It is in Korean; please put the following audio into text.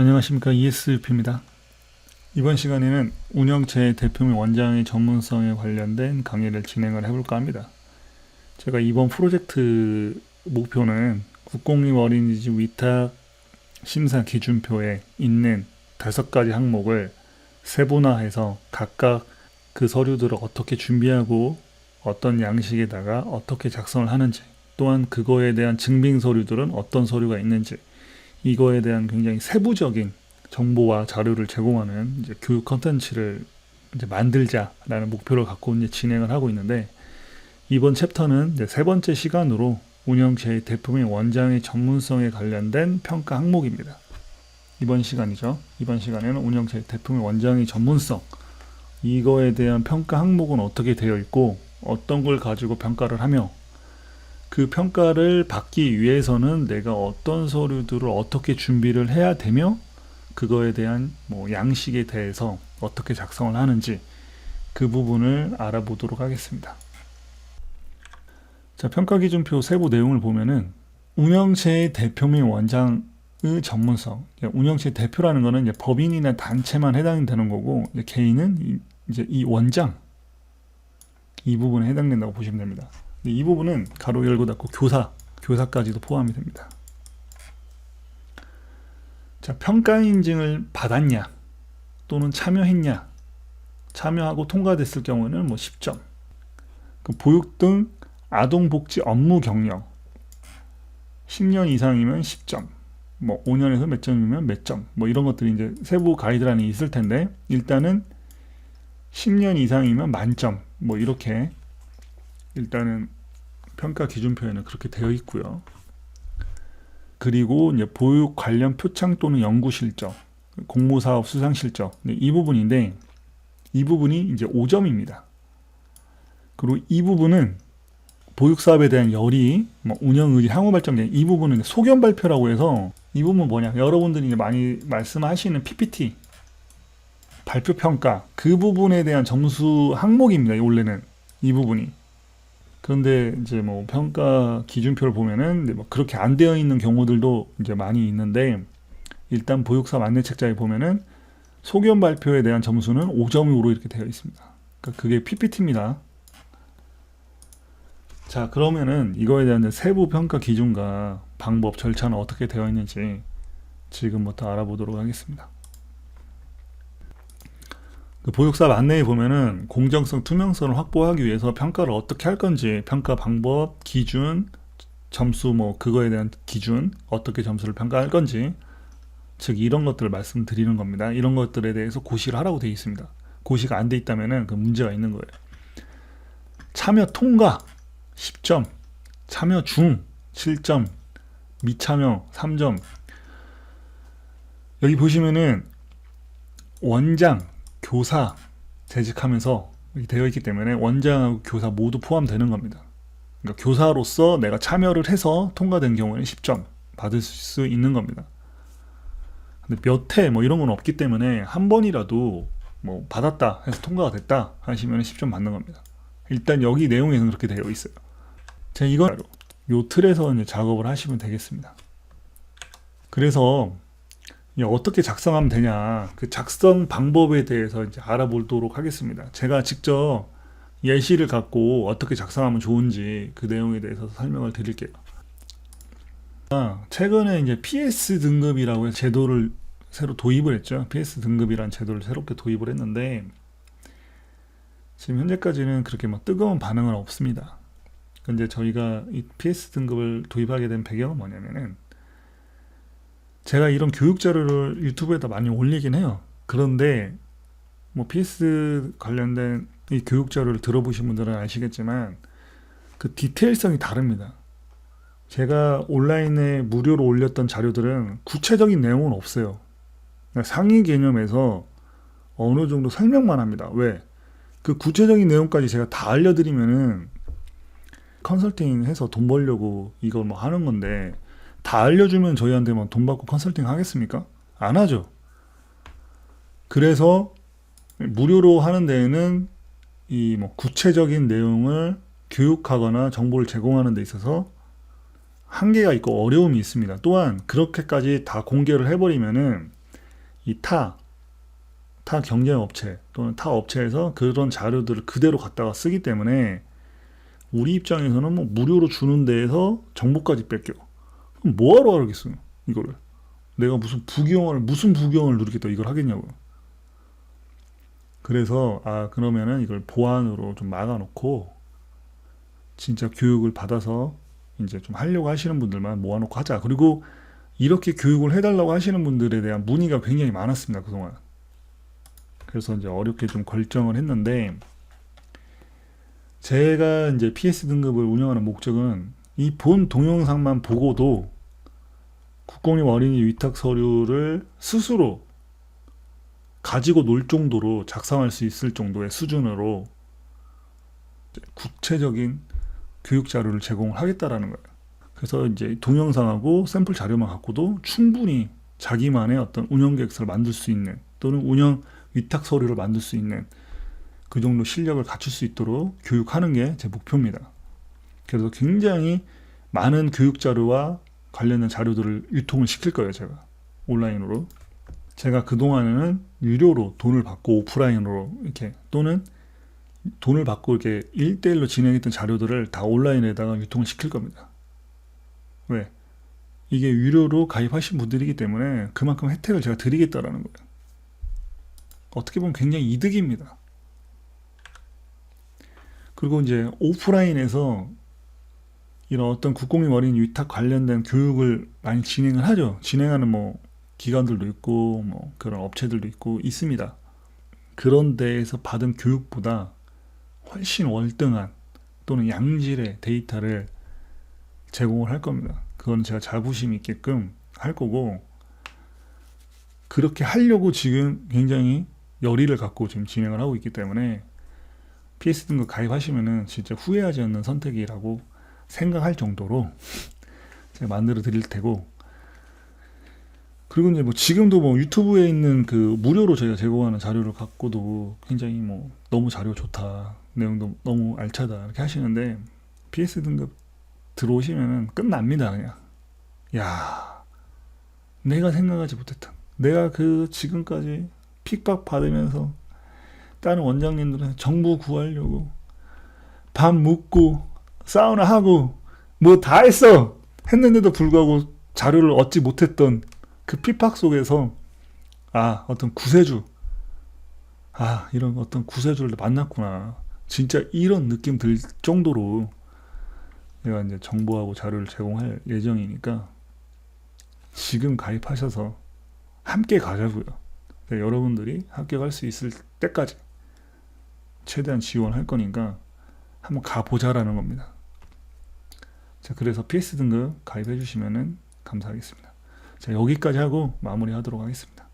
안녕하십니까 ESUP입니다. 이번 시간에는 운영체 대표 및 원장의 전문성에 관련된 강의를 진행을 해볼까 합니다. 제가 이번 프로젝트 목표는 국공립 어린이집 위탁 심사 기준표에 있는 다섯 가지 항목을 세분화해서 각각 그 서류들을 어떻게 준비하고 어떤 양식에다가 어떻게 작성을 하는지 또한 그거에 대한 증빙 서류들은 어떤 서류가 있는지 이거에 대한 굉장히 세부적인 정보와 자료를 제공하는 이제 교육 컨텐츠를 이제 만들자라는 목표를 갖고 이제 진행을 하고 있는데 이번 챕터는 이제 세 번째 시간으로 운영체의 대표 및 원장의 전문성에 관련된 평가 항목입니다. 이번 시간이죠. 이번 시간에는 운영체의 대표 및 원장의 전문성 이거에 대한 평가 항목은 어떻게 되어 있고 어떤 걸 가지고 평가를 하며 그 평가를 받기 위해서는 내가 어떤 서류들을 어떻게 준비를 해야 되며 그거에 대한 뭐 양식에 대해서 어떻게 작성을 하는지 그 부분을 알아보도록 하겠습니다. 자, 평가 기준표 세부 내용을 보면은 운영체의 대표 및 원장의 전문성. 운영체 대표라는 거는 법인이나 단체만 해당이 되는 거고 개인은 이- 이제 이 원장 이 부분에 해당된다고 보시면 됩니다. 이 부분은 가로 열고 닫고 교사, 교사까지도 포함이 됩니다. 자, 평가 인증을 받았냐 또는 참여했냐 참여하고 통과됐을 경우는 뭐 10점. 그 보육 등 아동복지 업무 경력 10년 이상이면 10점. 뭐 5년에서 몇 점이면 몇 점. 뭐 이런 것들이 이제 세부 가이드라인이 있을 텐데 일단은 10년 이상이면 만점. 뭐 이렇게 일단은 평가 기준표에는 그렇게 되어 있고요. 그리고 이제 보육 관련 표창 또는 연구 실적, 공모 사업 수상 실적 네, 이 부분인데 이 부분이 이제 5점입니다. 그리고 이 부분은 보육 사업에 대한 열의, 뭐 운영 의지, 향후 발전 계획 이 부분은 소견 발표라고 해서 이 부분 뭐냐? 여러분들이 많이 말씀하시는 PPT 발표 평가 그 부분에 대한 점수 항목입니다. 원래는 이 부분이. 그런데 이제 뭐 평가 기준표를 보면은 뭐 그렇게 안 되어 있는 경우들도 이제 많이 있는데 일단 보육사업 안내책자에 보면은 소견 발표에 대한 점수는 5점으로 이렇게 되어 있습니다. 그러니까 그게 PPT입니다. 자, 그러면은 이거에 대한 세부 평가 기준과 방법, 절차는 어떻게 되어 있는지 지금부터 알아보도록 하겠습니다. 그 보육사업 안내에 보면은 공정성, 투명성을 확보하기 위해서 평가를 어떻게 할 건지, 평가 방법, 기준, 점수 뭐 그거에 대한 기준, 어떻게 점수를 평가할 건지, 즉 이런 것들을 말씀드리는 겁니다. 이런 것들에 대해서 고시를 하라고 되어 있습니다. 고시가 안 돼 있다면은 그 문제가 있는 거예요. 참여 통과 10점, 참여 중 7점, 미참여 3점. 여기 보시면은 원장, 교사 재직하면서 되어 있기 때문에 원장하고 교사 모두 포함되는 겁니다. 그러니까 교사로서 내가 참여를 해서 통과된 경우에는 10점 받을 수 있는 겁니다. 근데 몇 회 뭐 이런 건 없기 때문에 한 번이라도 뭐 받았다 해서 통과가 됐다 하시면 10점 받는 겁니다. 일단 여기 내용에는 그렇게 되어 있어요. 자, 이건 요 틀에서 이제 작업을 하시면 되겠습니다. 그래서 어떻게 작성하면 되냐 그 작성 방법에 대해서 이제 알아보도록 하겠습니다. 제가 직접 예시를 갖고 어떻게 작성하면 좋은지 그 내용에 대해서 설명을 드릴게요. 아, 최근에 이제 PS 등급이라고 제도를 새로 도입을 했죠. PS 등급이란 제도를 새롭게 도입을 했는데 지금 현재까지는 그렇게 막 뜨거운 반응은 없습니다. 근데 저희가 이 PS 등급을 도입하게 된 배경은 뭐냐면은 제가 이런 교육 자료를 유튜브에다 많이 올리긴 해요. 그런데 뭐 PS 관련된 이 교육 자료를 들어보신 분들은 아시겠지만 그 디테일성이 다릅니다. 제가 온라인에 무료로 올렸던 자료들은 구체적인 내용은 없어요. 그러니까 상위 개념에서 어느 정도 설명만 합니다. 왜? 그 구체적인 내용까지 제가 다 알려드리면은 컨설팅 해서 돈 벌려고 이걸 뭐 하는 건데 다 알려주면 저희한테 만 돈 받고 컨설팅 하겠습니까? 안 하죠. 그래서 무료로 하는 데에는 이 뭐 구체적인 내용을 교육하거나 정보를 제공하는 데 있어서 한계가 있고 어려움이 있습니다. 또한 그렇게까지 다 공개를 해버리면은 이 타, 타 경쟁업체 또는 타 업체에서 그런 자료들을 그대로 갖다가 쓰기 때문에 우리 입장에서는 뭐 무료로 주는 데에서 정보까지 뺏겨. 뭐하러 하겠어요, 이거를. 내가 무슨 부경을, 무슨 부경을 누리겠다 이걸 하겠냐고요. 그래서, 아, 그러면은 이걸 보안으로 좀 막아놓고, 진짜 교육을 받아서 이제 좀 하려고 하시는 분들만 모아놓고 하자. 그리고 이렇게 교육을 해달라고 하시는 분들에 대한 문의가 굉장히 많았습니다, 그동안. 그래서 이제 어렵게 좀 결정을 했는데, 제가 이제 PS 등급을 운영하는 목적은 이 본 동영상만 보고도 국공립 어린이 위탁 서류를 스스로 가지고 놀 정도로 작성할 수 있을 정도의 수준으로 구체적인 교육 자료를 제공을 하겠다라는 거예요. 그래서 이제 동영상하고 샘플 자료만 갖고도 충분히 자기만의 어떤 운영 계획서를 만들 수 있는 또는 운영 위탁 서류를 만들 수 있는 그 정도 실력을 갖출 수 있도록 교육하는 게 제 목표입니다. 그래서 굉장히 많은 교육 자료와 관련된 자료들을 유통을 시킬 거예요, 제가. 온라인으로. 제가 그동안에는 유료로 돈을 받고 오프라인으로 이렇게 또는 돈을 받고 이렇게 1대1로 진행했던 자료들을 다 온라인에다가 유통을 시킬 겁니다. 왜? 이게 유료로 가입하신 분들이기 때문에 그만큼 혜택을 제가 드리겠다라는 거예요. 어떻게 보면 굉장히 이득입니다. 그리고 이제 오프라인에서 이런 어떤 국공립 어린이 위탁 관련된 교육을 많이 진행을 하죠. 진행하는 뭐 기관들도 있고 뭐 그런 업체들도 있고 있습니다. 그런 데에서 받은 교육보다 훨씬 월등한 또는 양질의 데이터를 제공을 할 겁니다. 그건 제가 자부심 있게끔 할 거고 그렇게 하려고 지금 굉장히 열의를 갖고 지금 진행을 하고 있기 때문에 PS 등급 가입하시면은 진짜 후회하지 않는 선택이라고 생각할 정도로 제가 만들어 드릴 테고 그리고 이제 뭐 지금도 뭐 유튜브에 있는 그 무료로 저희가 제공하는 자료를 갖고도 굉장히 뭐 너무 자료 좋다 내용도 너무 알차다 이렇게 하시는데 PS 등급 들어오시면은 끝납니다 그냥. 야 내가 생각하지 못했던 내가 그 지금까지 픽박 받으면서 다른 원장님들은 정보 구하려고 밥 먹고 사우나 하고 뭐 다 했어 했는데도 불구하고 자료를 얻지 못했던 그 핍박 속에서 아 어떤 구세주 아 이런 어떤 구세주를 만났구나 진짜 이런 느낌 들 정도로 내가 이제 정보하고 자료를 제공할 예정이니까 지금 가입하셔서 함께 가자고요. 네, 여러분들이 합격할 수 있을 때까지 최대한 지원할 거니까 한번 가보자라는 겁니다. 자, 그래서 PS 등급 가입해 주시면 감사하겠습니다. 자, 여기까지 하고 마무리하도록 하겠습니다.